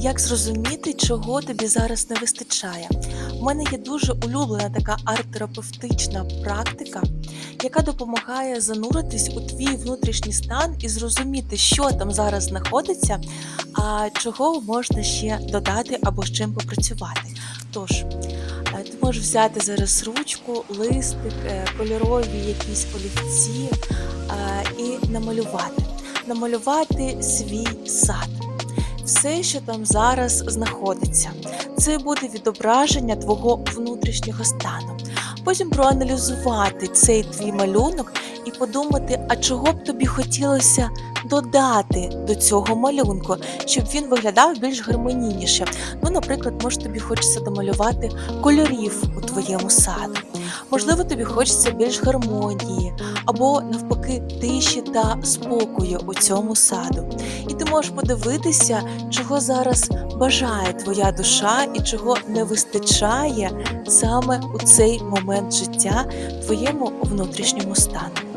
Як зрозуміти, чого тобі зараз не вистачає? У мене є дуже улюблена така арт-терапевтична практика, яка допомагає зануритись у твій внутрішній стан і зрозуміти, що там зараз знаходиться, а чого можна ще додати або з чим попрацювати. Тож, е, ти можеш взяти зараз ручку, листик, е, кольорові якісь олівці е, і намалювати. Намалювати свій сад все, що там зараз знаходиться. Це буде відображення твого внутрішнього стану. Потім проаналізувати цей твій малюнок і подумати, а чого б тобі хотілося додати до цього малюнку, щоб він виглядав більш гармонійніше. Ну, наприклад, може тобі хочеться домалювати кольорів у твоєму саду. Можливо, тобі хочеться більш гармонії, або навпаки тиші та спокою у цьому саду. І ти можеш подивитися, чого зараз бажає твоя душа і чого не вистачає саме у цей момент життя твоєму внутрішньому стану.